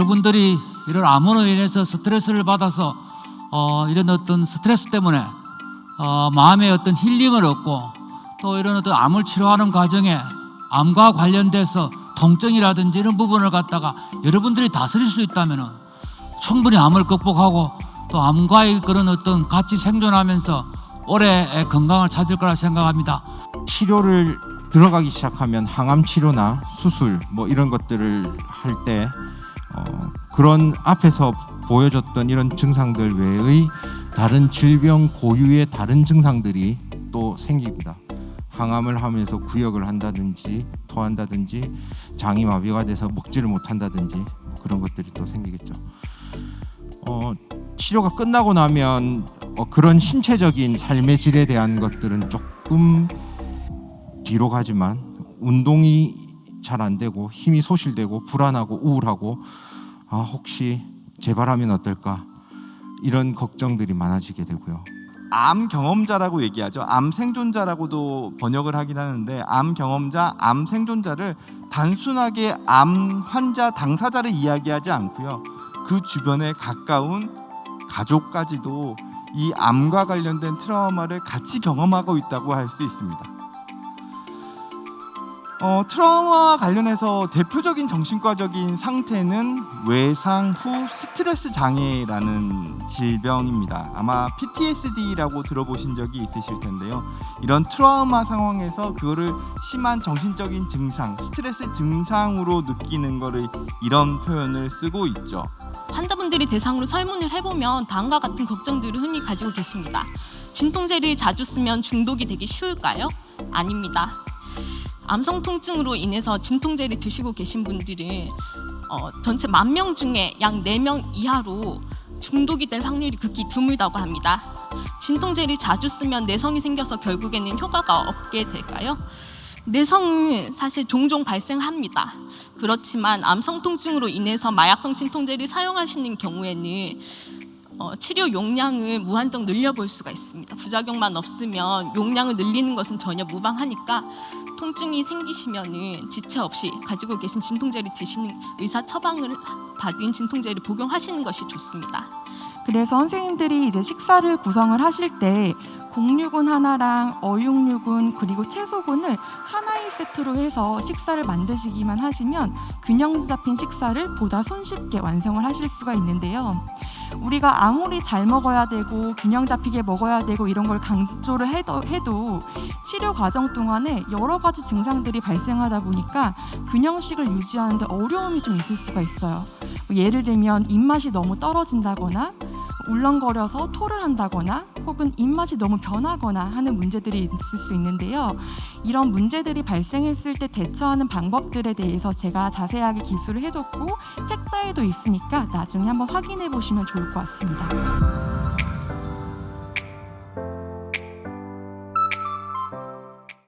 여러분들이 이런 암으로 인해서 스트레스를 받아서 어, 이런 어떤 스트레스 때문에 어, 마음의 어떤 힐링을 얻고 또 이런 어떤 암을 치료하는 과정에 암과 관련돼서 통증이라든지 이런 부분을 갖다가 여러분들이 다스릴 수 있다면은 충분히 암을 극복하고 또 암과의 그런 어떤 같이 생존하면서 오래 건강을 찾을 거라 생각합니다. 치료를 들어가기 시작하면 항암 치료나 수술 뭐 이런 것들을 할때 어, 그런 앞에서 보여줬던 이런 증상들 외의 다른 질병 고유의 다른 증상들이 또 생깁니다. 항암을 하면서 구역을 한다든지 토한다든지 장이 마비가 돼서 먹지를 못한다든지 그런 것들이 또 생기겠죠. 어, 치료가 끝나고 나면 어, 그런 신체적인 삶의 질에 대한 것들은 조금 뒤로 가지만 운동이 잘 안 되고 힘이 소실되고 불안하고 우울하고 아 혹시 재발하면 어떨까 이런 걱정들이 많아지게 되고요. 암 경험자라고 얘기하죠. 암 생존자라고도 번역을 하긴 하는데 암 경험자, 암 생존자를 단순하게 암 환자 당사자를 이야기하지 않고요. 그 주변에 가까운 가족까지도 이 암과 관련된 트라우마를 같이 경험하고 있다고 할 수 있습니다. 어, 트라우마와 관련해서 대표적인 정신과적인 상태는 외상 후 스트레스 장애라는 질병입니다. 아마 PTSD라고 들어보신 적이 있으실 텐데요. 이런 트라우마 상황에서 그거를 심한 정신적인 증상, 스트레스 증상으로 느끼는 거를 이런 표현을 쓰고 있죠. 환자분들이 대상으로 설문을 해보면 다음과 같은 걱정들을 흔히 가지고 계십니다. 진통제를 자주 쓰면 중독이 되기 쉬울까요? 아닙니다. 암성 통증으로 인해서 진통제를 드시고 계신 분들은 어, 전체 만 명 중에 약 4명 이하로 중독이 될 확률이 극히 드물다고 합니다. 진통제를 자주 쓰면 내성이 생겨서 결국에는 효과가 없게 될까요? 내성은 사실 종종 발생합니다. 그렇지만 암성 통증으로 인해서 마약성 진통제를 사용하시는 경우에는 어, 치료 용량을 무한정 늘려볼 수가 있습니다. 부작용만 없으면 용량을 늘리는 것은 전혀 무방하니까 통증이 생기시면은 지체 없이 가지고 계신 진통제를 드시는 의사 처방을 받은 진통제를 복용하시는 것이 좋습니다. 그래서 선생님들이 이제 식사를 구성을 하실 때 공육은 하나랑 어육육은 그리고 채소군을 하나의 세트로 해서 식사를 만드시기만 하시면 균형 잡힌 식사를 보다 손쉽게 완성을 하실 수가 있는데요. 우리가 아무리 잘 먹어야 되고 균형 잡히게 먹어야 되고 이런 걸 강조를 해도, 해도 치료 과정 동안에 여러 가지 증상들이 발생하다 보니까 균형식을 유지하는데 어려움이 좀 있을 수가 있어요. 뭐 예를 들면 입맛이 너무 떨어진다거나 울렁거려서 토를 한다거나 혹은 입맛이 너무 변하거나 하는 문제들이 있을 수 있는데요. 이런 문제들이 발생했을 때 대처하는 방법들에 대해서 제가 자세하게 기술을 해뒀고 책자에도 있으니까 나중에 한번 확인해 보시면 좋을 것 같습니다.